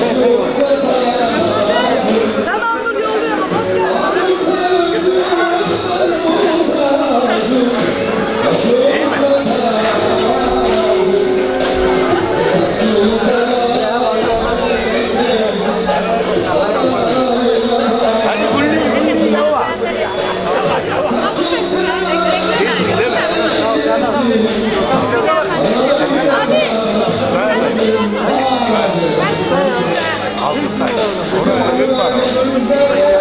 Ben de Jesus é